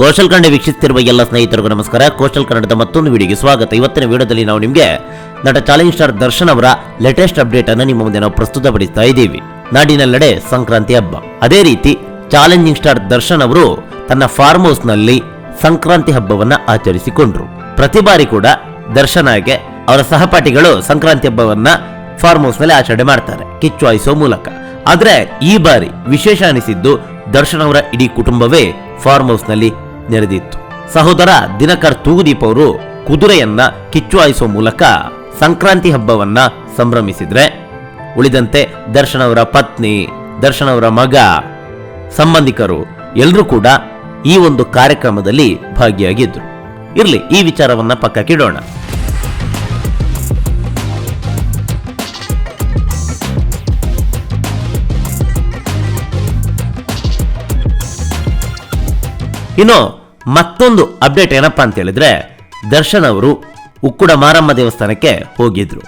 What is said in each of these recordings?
ಕೋಶಲ್ ಕನ್ನಡ ವೀಕ್ಷಿಸುತ್ತಿರುವ ಎಲ್ಲ ಸ್ನೇಹಿತರಿಗೂ ನಮಸ್ಕಾರ. ಕೋಶಲ್ ಕನ್ನಡದ ಮತ್ತೊಂದು ವಿಡಿಯೋಗೆ ಸ್ವಾಗತ. ಇವತ್ತಿನ ವಿಡಿಯೋದಲ್ಲಿ ನಾವು ನಿಮಗೆ ನಟ ಚಾಲೆಂಜ್ ಸ್ಟಾರ್ ದರ್ಶನ್ ಅವರ ಲೇಟೆಸ್ಟ್ ಅಪ್ಡೇಟ್ ಅನ್ನು ನಿಮ್ಮ ಮುಂದೆ ನಾವು ಪ್ರಸ್ತುತಪಡಿಸ್ತಾ ಇದ್ದೀವಿ. ನಾಡಿನೆಲ್ಲೆಡೆ ಸಂಕ್ರಾಂತಿ ಹಬ್ಬ. ಅದೇ ರೀತಿ ಚಾಲೆಂಜಿಂಗ್ ಸ್ಟಾರ್ ದರ್ಶನ್ ಅವರು ತನ್ನ ಫಾರ್ಮ್ ಹೌಸ್ನಲ್ಲಿ ಸಂಕ್ರಾಂತಿ ಹಬ್ಬವನ್ನ ಆಚರಿಸಿಕೊಂಡ್ರು. ಪ್ರತಿ ಬಾರಿ ಕೂಡ ದರ್ಶನಗೆ ಅವರ ಸಹಪಾಠಿಗಳು ಸಂಕ್ರಾಂತಿ ಹಬ್ಬವನ್ನ ಫಾರ್ಮ್ ಹೌಸ್ನಲ್ಲಿ ಆಚರಣೆ ಮಾಡ್ತಾರೆ, ಕಿಚ್ಚು ಹಾಯಿಸೋ ಮೂಲಕ. ಆದ್ರೆ ಈ ಬಾರಿ ವಿಶೇಷ ಅನಿಸಿದ್ದು ದರ್ಶನ್ ಅವರ ಇಡೀ ಕುಟುಂಬವೇ ಫಾರ್ಮ್ ಹೌಸ್ನಲ್ಲಿ ನೆರೆದಿತ್ತು. ಸಹೋದರ ದಿನಕರ್ ತೂಗುದೀಪ್ ಅವರು ಕುದುರೆಯನ್ನ ಕಿಚ್ಚು ಹಾಯಿಸುವ ಮೂಲಕ ಸಂಕ್ರಾಂತಿ ಹಬ್ಬವನ್ನ ಸಂಭ್ರಮಿಸಿದ್ರೆ, ಉಳಿದಂತೆ ದರ್ಶನ್ ಅವರ ಪತ್ನಿ, ದರ್ಶನ್ ಅವರ ಮಗ, ಸಂಬಂಧಿಕರು ಎಲ್ಲರೂ ಕೂಡ ಈ ಒಂದು ಕಾರ್ಯಕ್ರಮದಲ್ಲಿ ಭಾಗಿಯಾಗಿದ್ರು. ಇರಲಿ, ಈ ವಿಚಾರವನ್ನ ಪಕ್ಕಕ್ಕಿಡೋಣ ಇನ್ನು ಮತ್ತೊಂದು ಅಪ್ಡೇಟ್ ಏನಪ್ಪಾ ಅಂತ ಹೇಳಿದ್ರೆ, ದರ್ಶನ್ ಅವರು ಉಕ್ಕುಡ ಮಾರಮ್ಮ ದೇವಸ್ಥಾನಕ್ಕೆ ಹೋಗಿದ್ರು.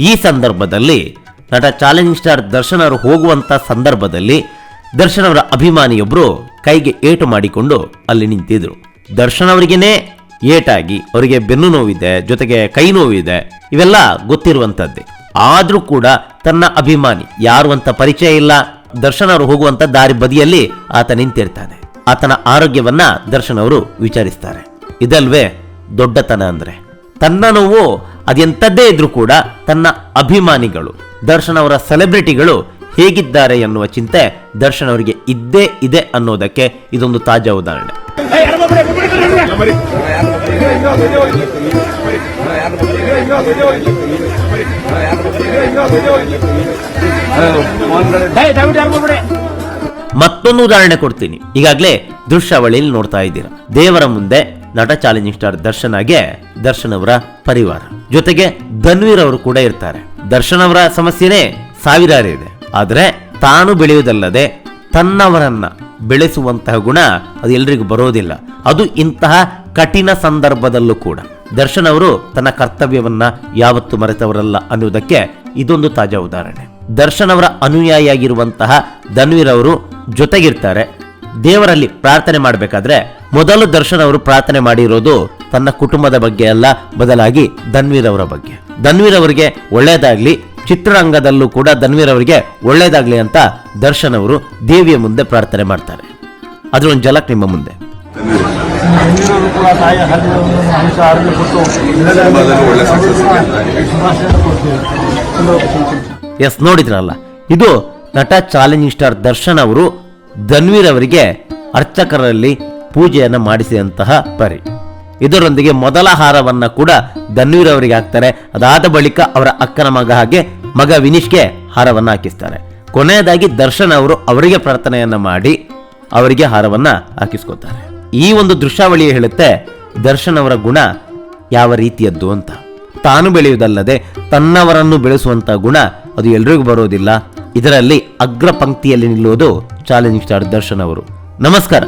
ಈ ಸಂದರ್ಭದಲ್ಲಿ ನಟ ಚಾಲೆಂಜಿಂಗ್ ಸ್ಟಾರ್ ದರ್ಶನ್ ಅವರು ಹೋಗುವಂತ ಸಂದರ್ಭದಲ್ಲಿ ದರ್ಶನ್ ಅವರ ಅಭಿಮಾನಿಯೊಬ್ಬರು ಕೈಗೆ ಏಟು ಮಾಡಿಕೊಂಡು ಅಲ್ಲಿ ನಿಂತಿದ್ರು. ದರ್ಶನ್ ಅವರಿಗೇನೆ ಏಟಾಗಿ, ಅವರಿಗೆ ಬೆನ್ನು ನೋವಿದೆ, ಜೊತೆಗೆ ಕೈ ನೋವಿದೆ, ಇವೆಲ್ಲ ಗೊತ್ತಿರುವಂತದ್ದೇ. ಆದ್ರೂ ಕೂಡ ತನ್ನ ಅಭಿಮಾನಿ ಯಾರು ಅಂತ ಪರಿಚಯ ಇಲ್ಲ. ದರ್ಶನ್ ಅವರು ಹೋಗುವಂತ ದಾರಿ ಬದಿಯಲ್ಲಿ ಆತ ನಿಂತಿರ್ತಾನೆ. ಆತನ ಆರೋಗ್ಯವನ್ನ ದರ್ಶನ್ ಅವರು ವಿಚಾರಿಸ್ತಾರೆ ಇದಲ್ವೇ ದೊಡ್ಡತನ ಅಂದ್ರೆ ತನ್ನ ನೋವು ಅದೆಂಥದ್ದೇ ಇದ್ರೂ ಕೂಡ ತನ್ನ ಅಭಿಮಾನಿಗಳು ದರ್ಶನ್ ಅವರ ಸೆಲೆಬ್ರಿಟಿಗಳು ಹೇಗಿದ್ದಾರೆ ಎನ್ನುವ ಚಿಂತೆ ದರ್ಶನ್ ಅವರಿಗೆ ಇದ್ದೇ ಇದೆ ಅನ್ನೋದಕ್ಕೆ ಇದೊಂದು ತಾಜಾ ಉದಾಹರಣೆ ಮತ್ತೊಂದು ಉದಾಹರಣೆ ಕೊಡ್ತೀನಿ. ಈಗಾಗಲೇ ದೃಶ್ಯಾವಳಿಯಲ್ಲಿ ನೋಡ್ತಾ ಇದ್ದೀರಾ. ದೇವರ ಮುಂದೆ ನಟ ಚಾಲೆಂಜಿಂಗ್ ಸ್ಟಾರ್ ದರ್ಶನ್ ಆಗಿ ದರ್ಶನ್ ಅವರ ಪರಿವಾರ. ಜೊತೆಗೆ ಧನ್ವೀರ್ ಅವರು ಕೂಡ ಇರ್ತಾರೆ. ದರ್ಶನ್ ಅವರ ಸಮಸ್ಯೆನೇ ಸಾವಿರಾರು ಇದೆ. ಆದರೆ ತಾನು ಬೆಳೆಯುವುದಲ್ಲದೆ ತನ್ನವರನ್ನ ಬೆಳೆಸುವಂತಹ ಗುಣ ಅದು ಎಲ್ರಿಗೂ ಬರೋದಿಲ್ಲ. ಅದು ಇಂತಹ ಕಠಿಣ ಸಂದರ್ಭದಲ್ಲೂ ಕೂಡ. ದರ್ಶನ್ ಅವರು ತನ್ನ ಕರ್ತವ್ಯವನ್ನ ಯಾವತ್ತು ಮರೆತವರಲ್ಲ ಅನ್ನುವುದಕ್ಕೆ ಇದೊಂದು ತಾಜಾ ಉದಾಹರಣೆ. ದರ್ಶನ್ ಅವರ ಅನುಯಾಯಿಯಾಗಿರುವಂತಹ ಧನ್ವೀರ್ ಅವರು ಜೊತೆಗಿರ್ತಾರೆ. ದೇವರಲ್ಲಿ ಪ್ರಾರ್ಥನೆ ಮಾಡಬೇಕಾದ್ರೆ ಮೊದಲು ದರ್ಶನ್ ಅವರು ಪ್ರಾರ್ಥನೆ ಮಾಡಿರೋದು ತನ್ನ ಕುಟುಂಬದ ಬಗ್ಗೆ ಅಲ್ಲ ಬದಲಾಗಿ ಧನ್ವೀರ್ ಅವರ ಬಗ್ಗೆ. ಧನ್ವೀರ್ ಅವರಿಗೆ ಒಳ್ಳೇದಾಗ್ಲಿ ಚಿತ್ರರಂಗದಲ್ಲೂ ಕೂಡ ಧನ್ವೀರ್ ಅವರಿಗೆ ಒಳ್ಳೇದಾಗ್ಲಿ ಅಂತ ದರ್ಶನ್ ಅವರು ದೇವಿಯ ಮುಂದೆ ಪ್ರಾರ್ಥನೆ ಮಾಡ್ತಾರೆ. ಅದ್ರ ಒಂದು ಜಲಕ್ ನಿಮ್ಮ ಮುಂದೆ ಎಸ್ ನೋಡಿದ್ರಲ್ಲ. ಇದು ನಟ ಚಾಲೆಂಜಿಂಗ್ ಸ್ಟಾರ್ ದರ್ಶನ್ ಅವರು ಧನ್ವೀರ್ ಅವರಿಗೆ ಅರ್ಚಕರಲ್ಲಿ ಪೂಜೆಯನ್ನು ಮಾಡಿಸಿದಂತಹ ಪರಿ. ಇದರೊಂದಿಗೆ ಮೊದಲ ಹಾರವನ್ನ ಕೂಡ ಧನ್ವೀರ್ ಅವರಿಗೆ ಹಾಕ್ತಾರೆ. ಅದಾದ ಬಳಿಕ ಅವರ ಅಕ್ಕನ ಮಗ ಹಾಗೆ ಮಗ ವಿನೀಶ್ಗೆ ಹಾರವನ್ನು ಹಾಕಿಸ್ತಾರೆ. ಕೊನೆಯದಾಗಿ ದರ್ಶನ್ ಅವರು ಅವರಿಗೆ ಪ್ರಾರ್ಥನೆಯನ್ನ ಮಾಡಿ ಅವರಿಗೆ ಹಾರವನ್ನ ಹಾಕಿಸ್ಕೊತಾರೆ. ಈ ಒಂದು ದೃಶ್ಯಾವಳಿ ಹೇಳುತ್ತೆ ದರ್ಶನ್ ಅವರ ಗುಣ ಯಾವ ರೀತಿಯದ್ದು ಅಂತ. ತಾನು ಬೆಳೆಯುವುದಲ್ಲದೆ ತನ್ನವರನ್ನು ಬೆಳೆಸುವಂಥ ಗುಣ ಅದು ಎಲ್ರಿಗೂ ಬರೋದಿಲ್ಲ. ಇದರಲ್ಲಿ ಅಗ್ರ ಪಂಕ್ತಿಯಲ್ಲಿ ನಿಲ್ಲುವುದು ಚಾಲೆಂಜಿಂಗ್ ಸ್ಟಾರ್ ದರ್ಶನ್ ಅವರು. ನಮಸ್ಕಾರ.